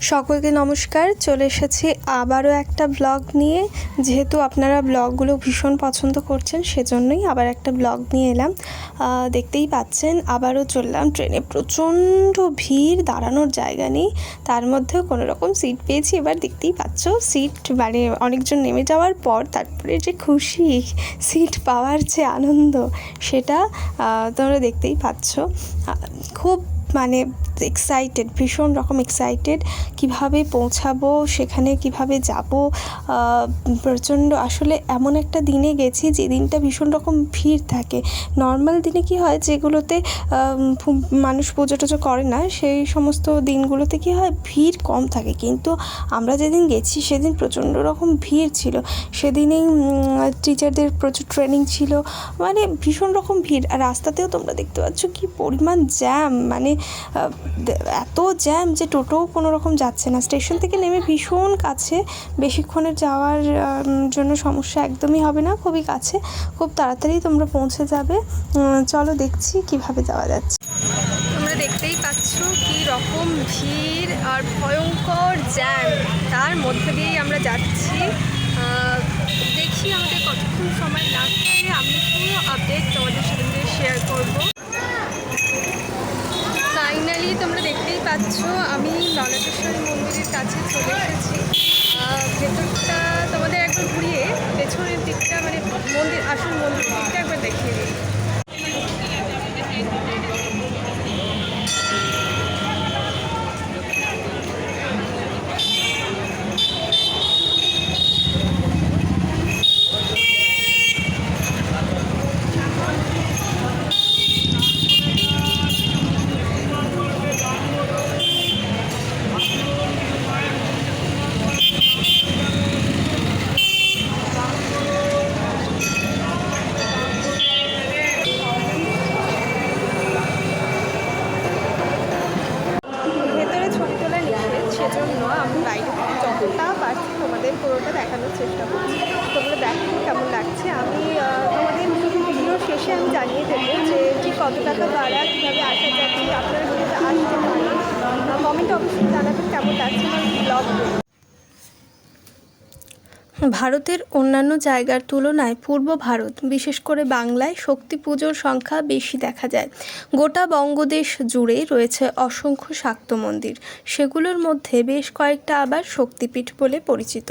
সকলকে নমস্কার, চলে এসেছি আবারও একটা ব্লগ নিয়ে। যেহেতু আপনারা ব্লগগুলো ভীষণ পছন্দ করছেন, সেজন্যই আবার একটা ব্লগ নিয়ে এলাম। দেখতেই পাচ্ছেন, আবারও চললাম ট্রেনে। প্রচণ্ড ভিড়, দাঁড়ানোর জায়গা নেই। তার মধ্যেও কোনো রকম সিট পেয়েছি। এবার দেখতেই পাচ্ছ সিট মানে অনেকজন নেমে যাওয়ার পর তারপরে যে খুশি সিট পাওয়ার যে আনন্দ, সেটা তোমরা দেখতেই পাচ্ছ। খুব মানে এক্সাইটেড ভীষণ রকম এক্সাইটেড কীভাবে পৌঁছাবো, সেখানে কীভাবে যাব প্রচণ্ড আসলে এমন একটা দিনে গেছি যে দিনটা ভীষণ রকম ভিড় থাকে। নর্মাল দিনে কি হয় যেগুলোতে মানুষ পুজো টুজো করে না, সেই সমস্ত দিনগুলোতে কি হয় ভিড় কম থাকে। কিন্তু আমরা যেদিন গেছি সেদিন প্রচণ্ড রকম ভিড় ছিল। সেদিনেই টিচারদের প্রচুর ট্রেনিং ছিল। মানে ভীষণ রকম ভিড়। আর রাস্তাতেও তোমরা দেখতে পাচ্ছ কি পরিমাণ জ্যাম মানে এত জ্যাম যে টোটোও কোনো রকম যাচ্ছে না। স্টেশন থেকে নেমে ভীষণ কাছে। বেশিক্ষণের যাওয়ার জন্য সমস্যা একদমই হবে না, খুবই কাছে। খুব তাড়াতাড়ি তোমরা পৌঁছে যাবে। চলো দেখছি কীভাবে যাওয়া যাচ্ছে। তোমরা দেখতেই পাচ্ছ কি রকম ভিড় আর ভয়ঙ্কর জ্যাম। তার মধ্যে দিয়েই আমরা যাচ্ছি। দেখি আমাদের কতক্ষণ সময় লাগছে। আমি পুরো আপডেট তোমাদের সাথে শেয়ার করব ফাইনালি তোমরা দেখতেই পাচ্ছ, আমি নলকেশ্বরী মন্দিরের কাছে চলে এসেছি। ভেতরটা তোমাদের একবার ঘুরিয়ে, পেছনের দিকটা মানে মন্দির, আসল মন্দির দিকটা একবার দেখিয়ে ভেতরে ছবি তোলা নিষেধ সেজন্য আমি বাইরে থেকে যতটা পারছি তোমাদের পুরোটা দেখানোর চেষ্টা করছি তোমরা দেখো কেমন লাগছে আমি আহ, তোমাদের ভিডিও শেষে আমি জানিয়ে দেবো যে ঠিক কত টাকা কীভাবে আসা আপনারা আসতে পারেন অবশ্যই জানাবেন কেমন লাগছে ব্লগ ভারতের অন্যান্য জায়গার তুলনায় পূর্ব ভারত, বিশেষ করে বাংলায় শক্তি পুজোর সংখ্যা বেশি দেখা যায়। গোটা বঙ্গদেশ জুড়ে রয়েছে অসংখ্য শাক্ত মন্দির। সেগুলোর মধ্যে বেশ কয়েকটা আবার শক্তিপীঠ বলে পরিচিত।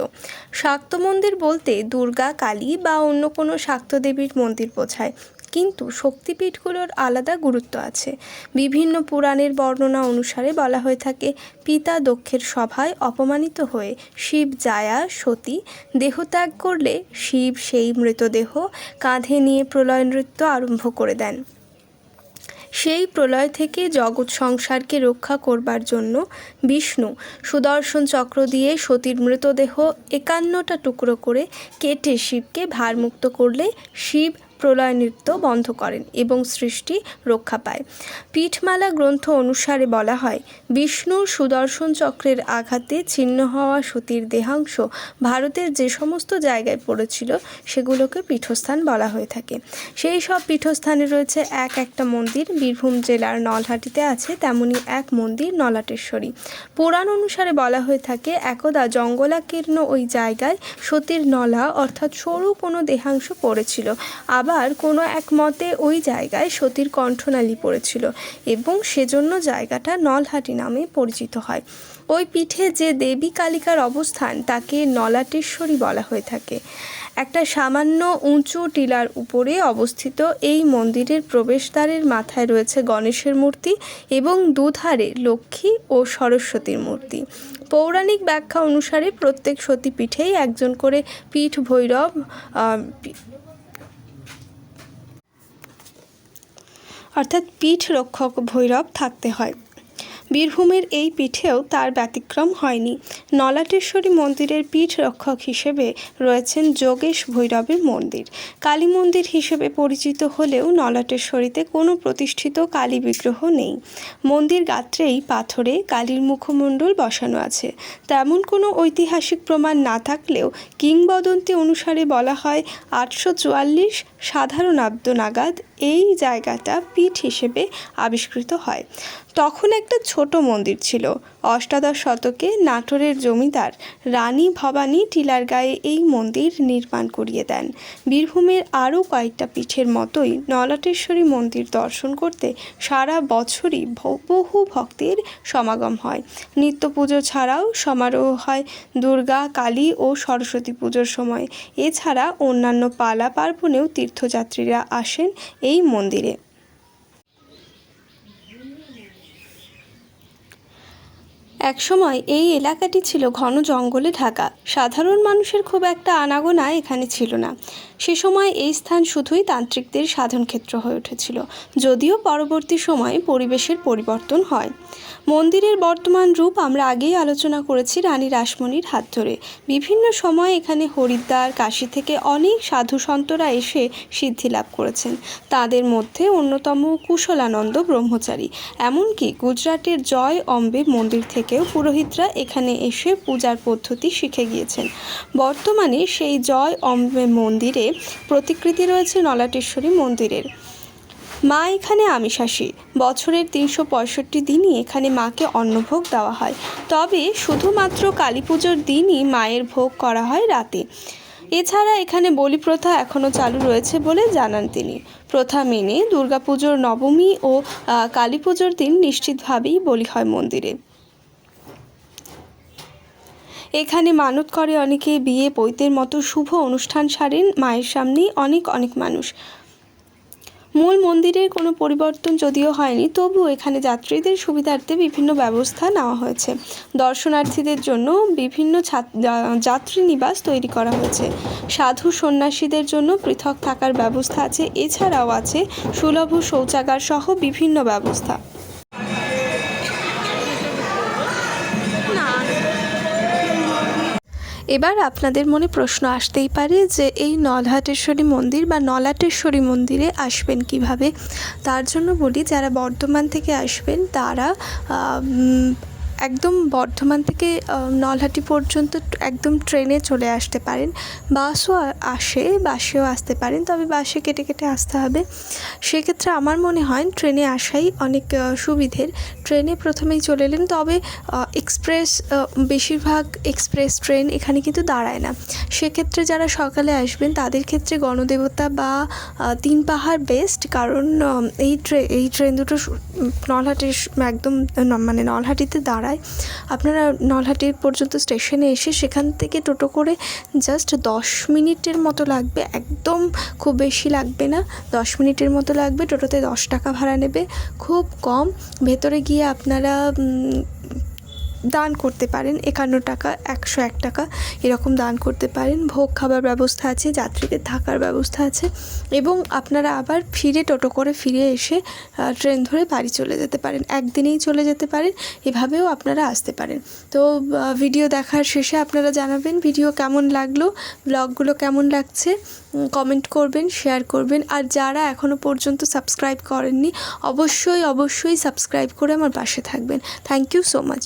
শাক্ত মন্দির বলতে দুর্গা, কালী বা অন্য কোনো শাক্ত দেবীর মন্দির বোঝায়। কিন্তু শক্তিপীঠগুলোর আলাদা গুরুত্ব আছে। বিভিন্ন পুরাণের বর্ণনা অনুসারে বলা হয়ে থাকে, পিতা দক্ষের সভায় অপমানিত হয়ে শিব জায়া সতী, দেহত্যাগ করলে শিব সেই মৃতদেহ কাঁধে নিয়ে প্রলয় নৃত্য আরম্ভ করে দেন। সেই প্রলয় থেকে জগৎ সংসারকে রক্ষা করবার জন্য বিষ্ণু সুদর্শন চক্র দিয়ে সতীর মৃতদেহ একান্নটা টুকরো করে কেটে শিবকে ভারমুক্ত করলে শিব প্রলয় নৃত্য বন্ধ করেন এবং সৃষ্টি রক্ষা পায়। পীঠমালা গ্রন্থ অনুসারে বলা হয়, বিষ্ণুর সুদর্শন চক্রের আঘাতে ছিন্ন হওয়া সতীর দেহাংশ ভারতের যে সমস্ত জায়গায় পড়েছিল, সেগুলোকে পীঠস্থান বলা হয়ে থাকে। সেই সব পীঠস্থানে রয়েছে এক একটা মন্দির, বীরভূম জেলার নলহাটিতে আছে তেমনি এক মন্দির, নলাটেশ্বরী। পুরাণ অনুসারে বলা হয়ে থাকে, একদা জঙ্গলাকীর্ণ ওই জায়গায় সতীর নলা অর্থাৎ সরু কোনো দেহাংশ পড়েছিল। কোনো এক মতে ওই জায়গায় সতীর কণ্ঠনালী পড়েছিল এবং সেজন্য জায়গাটা নলহাটি নামে পরিচিত হয়। ওই পিঠে যে দেবী কালিকার অবস্থান তাকে নলাটেশ্বরী বলা হয়ে থাকে। একটা সামান্য উঁচু টিলার উপরে অবস্থিত এই মন্দিরের প্রবেশদ্বারের মাথায় রয়েছে গণেশের মূর্তি এবং দুধারে লক্ষ্মী ও সরস্বতীর মূর্তি। পৌরাণিক ব্যাখ্যা অনুসারে প্রত্যেক সতীপীঠেই একজন করে পীঠ ভৈরব অর্থাৎ পীঠ রক্ষক ভৈরব থাকতে হয়। বীরভূমের এই পীঠেও তার ব্যতিক্রম হয়নি। নলাটেশ্বরী মন্দিরের পীঠ রক্ষক হিসেবে রয়েছেন যোগেশ ভৈরবের মন্দির। কালী মন্দির হিসেবে পরিচিত হলেও নলাটেশ্বরীতে কোনো প্রতিষ্ঠিত কালী বিগ্রহ নেই। মন্দির গাত্রেই পাথরে কালীর মুখমণ্ডল বসানো আছে। তেমন কোনো ঐতিহাসিক প্রমাণ না থাকলেও কিংবদন্তি অনুসারে বলা হয়, আটশো চুয়াল্লিশ সাধারণাব্দ নাগাদ এই জায়গাটা পীঠ হিসেবে আবিষ্কৃত হয়। তখন একটা ছোট মন্দির ছিল। অষ্টাদশ শতকে নাটোরের জমিদার রানী ভবানী টিলার গায়ে এই মন্দির নির্মাণ করিয়ে দেন। বীরভূমের আরও কয়েকটা পীঠের মতোই নলাটেশ্বরী মন্দির দর্শন করতে সারা বছরই বহু ভক্তের সমাগম হয়। নিত্য পুজো ছাড়াও সমারোহ হয় দুর্গা, কালী ও সরস্বতী পুজোর সময়। এছাড়া অন্যান্য পালা পার্বণেও তীর্থযাত্রীরা আসেন এই মন্দিরে। একসময় এই এলাকাটি ছিল ঘন জঙ্গলে ঢাকা। সাধারণ মানুষের খুব একটা আনাগোনা এখানে ছিল না। সে সময় এই স্থান শুধুই তান্ত্রিকদের সাধন ক্ষেত্র হয়ে উঠেছিল, যদিও পরবর্তী সময়ে পরিবেশের পরিবর্তন হয়। মন্দিরের বর্তমান রূপ আমরা আগেই আলোচনা করেছি রানী রাসমণির হাত ধরে। বিভিন্ন সময় এখানে হরিদ্বার, কাশী থেকে অনেক সাধু সন্তরা এসে সিদ্ধি লাভ করেছেন। তাদের মধ্যে অন্যতম কুশলানন্দ ব্রহ্মচারী। এমনকি গুজরাটের জয় অম্বে মন্দির থেকেও পুরোহিতরা এখানে এসে পূজার পদ্ধতি শিখে গিয়েছেন। বর্তমানে সেই জয় অম্বে মন্দিরে প্রতিকৃতি রয়েছে নলাটেশ্বরী মন্দিরের। মা এখানে আমিষাসী বছরের তিনশো পঁয়ষট্টি দিনই এখানে মাকে অন্নভোগ দেওয়া হয়। তবে শুধুমাত্র কালী পুজোর দিনই মায়ের ভোগ করা হয় রাতে। এছাড়া এখানে বলি প্রথা এখনও চালু রয়েছে বলে জানান তিনি। প্রথা মেনে দুর্গাপুজোর নবমী ও কালী পুজোর দিন নিশ্চিতভাবেই বলি হয় মন্দিরে। এখানে মানত করে অনেকে বিয়ে বইতের মতো শুভ অনুষ্ঠান সারেন মায়ের সামনেই অনেক অনেক মানুষ। মূল মন্দিরের কোনো পরিবর্তন যদিও হয়নি তবুও এখানে যাত্রীদের সুবিধার্থে বিভিন্ন ব্যবস্থা নেওয়া হয়েছে। দর্শনার্থীদের জন্য বিভিন্ন যাত্রী নিবাস তৈরি করা হয়েছে। সাধু সন্ন্যাসীদের জন্য পৃথক থাকার ব্যবস্থা আছে, এছাড়াও আছে সুলভ শৌচাগার সহ বিভিন্ন ব্যবস্থা। এবার আপনাদের মনে প্রশ্ন আসতেই পারে যে এই নলহাটেশ্বরী মন্দির বা নলাটেশ্বরী মন্দিরে আসবেন কীভাবে? তার জন্য বলি, যারা বর্ধমান থেকে আসবেন, তারা একদম বর্ধমান থেকে নলহাটি পর্যন্ত একদম ট্রেনে চলে আসতে পারেন। বাসও আসে, বাসেও আসতে পারেন, তবে বাসে কেটে কেটে আসতে হবে। সেক্ষেত্রে আমার মনে হয় ট্রেনে আসাই অনেক সুবিধের। ট্রেনে প্রথমেই চলে এলেন, তবে এক্সপ্রেস বেশিরভাগ এক্সপ্রেস ট্রেন এখানে কিন্তু দাঁড়ায় না। সেক্ষেত্রে যারা সকালে আসবেন, তাদের ক্ষেত্রে গণদেবতা বা তিন পাহাড় বেস্ট কারণ এই ট্রে, এই ট্রেন দুটো নলহাটির একদম মানে নলহাটিতে দাঁড়ায় আপনারা নলহাটি পর্যন্ত স্টেশনে এসে সেখান থেকে টোটো করে জাস্ট দশ মিনিটের মতো লাগবে। একদম খুব বেশি লাগবে না। দশ মিনিটের মতো লাগবে। টোটোতে দশ টাকা ভাড়া নেবে। খুব কম। ভেতরে গিয়ে আপনারা দান করতে পারেন। একান্ন টাকা, একশো এক টাকা এরকম দান করতে পারেন। ভোগ খাবার ব্যবস্থা আছে, যাত্রীদের থাকার ব্যবস্থা আছে এবং আপনারা আবার ফিরে টোটো করে ফিরে এসে ট্রেন ধরে বাড়ি চলে যেতে পারেন। একদিনেই চলে যেতে পারেন, এভাবেও আপনারা আসতে পারেন। তো ভিডিও দেখার শেষে আপনারা জানাবেন ভিডিও কেমন লাগল, ব্লগগুলো কেমন লাগছে কমেন্ট করবেন শেয়ার করবেন। আর যারা এখনও পর্যন্ত সাবস্ক্রাইব করেননি, অবশ্যই অবশ্যই সাবস্ক্রাইব করে আমার পাশে থাকবেন। Thank you so much